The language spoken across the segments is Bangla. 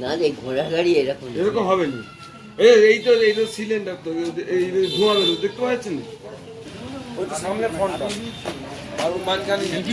না রে ঘোড়া গাড়ি এরকম এরকম হবে না। এই তো এই তো সিলিন্ডার তো এই ধোঁয়া বেরো দেখতে পাচ্ছেন ওই সামনে ফোনটা। আর মাঝখানে কি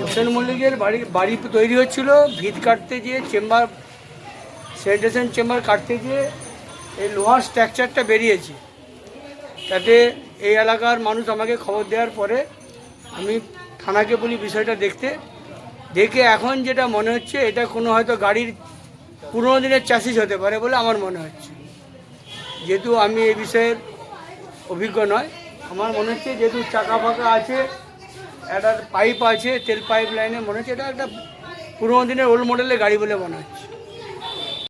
হোসেন মল্লিকের বাড়ি বাড়ি তৈরি হচ্ছিল, ভিত কাটতে গিয়ে চেম্বার স্যানিটেশন চেম্বার কাটতে গিয়ে এই লোহার স্ট্রাকচারটা বেরিয়েছে। তাতে এই এলাকার মানুষ আমাকে খবর দেওয়ার পরে আমি থানাকে বলি বিষয়টা দেখতে। দেখে এখন যেটা মনে হচ্ছে, এটা কোনো হয়তো গাড়ির পুরোনো দিনের চ্যাসিস হতে পারে বলে আমার মনে হচ্ছে। যেহেতু আমি এই বিষয়ের অভিজ্ঞ নয় আমার মনে হচ্ছে যেহেতু চাকা ফাঁকা আছে, একটা পাইপ আছে, তেল পাইপ লাইনে মনে হচ্ছে এটা একটা পুরোনো দিনের ওল্ড মডেলের গাড়ি বলে মনে হচ্ছে।